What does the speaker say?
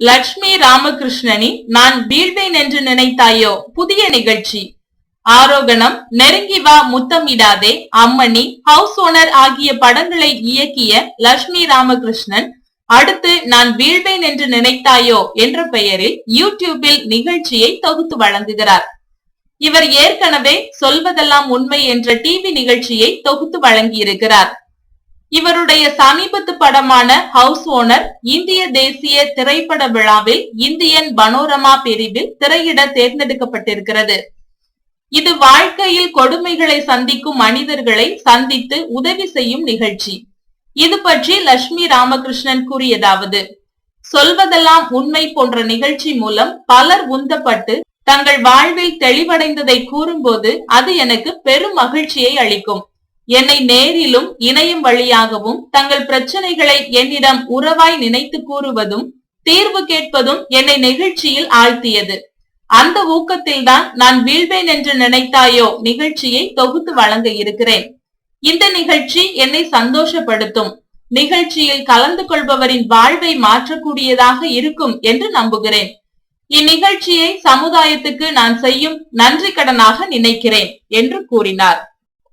லட்சுமி ராமகிருஷ்ணனி நான் வீழ்வேன் என்று நினைத்தாயோ? புதிய நிகழ்ச்சி. ஆரோகணம் நெருங்கி வா முத்தமிடாதே. அம்மணி ஹவுஸ் ஓனர் ஆகிய படங்களை இயக்கிய லட்சுமி ராமகிருஷ்ணன் அடுத்து நான் வீழ்வேன் என்று நினைத்தாயோ? என்ற பெயரில் யூடியூபில் நிகழ்ச்சியை தொகுத்து வழங்குகிறார். இவர் ஏற்கனவே சொல்வதெல்லாம் உண்மை என்ற டிவி நிகழ்ச்சியை தொகுத்து வழங்கியிருக்கிறார். இவருடைய சமீபத்து படமான ஹவுஸ் ஓனர் இந்திய தேசிய திரைப்பட விழாவில் இந்தியன் பனோரமா பிரிவில் திரையிட தேர்ந்தெடுக்கப்பட்டிருக்கிறது. இது வாழ்க்கையில் கொடுமைகளை சந்திக்கும் மனிதர்களை சந்தித்து உதவி செய்யும் நிகழ்ச்சி. இது பற்றி லட்சுமி ராமகிருஷ்ணன் கூறியதாவது சொல்வதெல்லாம் உண்மை போன்ற நிகழ்ச்சி மூலம் பலர் உந்தப்பட்டு தங்கள் வாழ்வில் தெளிவடைந்ததை கூறும்போது அது எனக்கு பெரும் மகிழ்ச்சியை அளிக்கும். என்னை நேரிலும் இணையம் வழியாகவும் தங்கள் பிரச்சனைகளை என்னிடம் உறவாய் நினைத்து கூறுவதும் தீர்வு கேட்பதும் என்னை நிகழ்ச்சியில் ஆழ்த்தியது. அந்த ஊக்கத்தில்தான் நான் வீழ்வேன் என்று நினைத்தாயோ நிகழ்ச்சியை தொகுத்து வழங்க இருக்கிறேன். இந்த நிகழ்ச்சி என்னை சந்தோஷப்படுத்தும். நிகழ்ச்சியில் கலந்து கொள்பவரின் வாழ்வை மாற்றக்கூடியதாக இருக்கும் என்று நம்புகிறேன். இந்நிகழ்ச்சியை சமுதாயத்துக்கு நான் செய்யும் நன்றி கடனாக நினைக்கிறேன் என்று கூறினார்.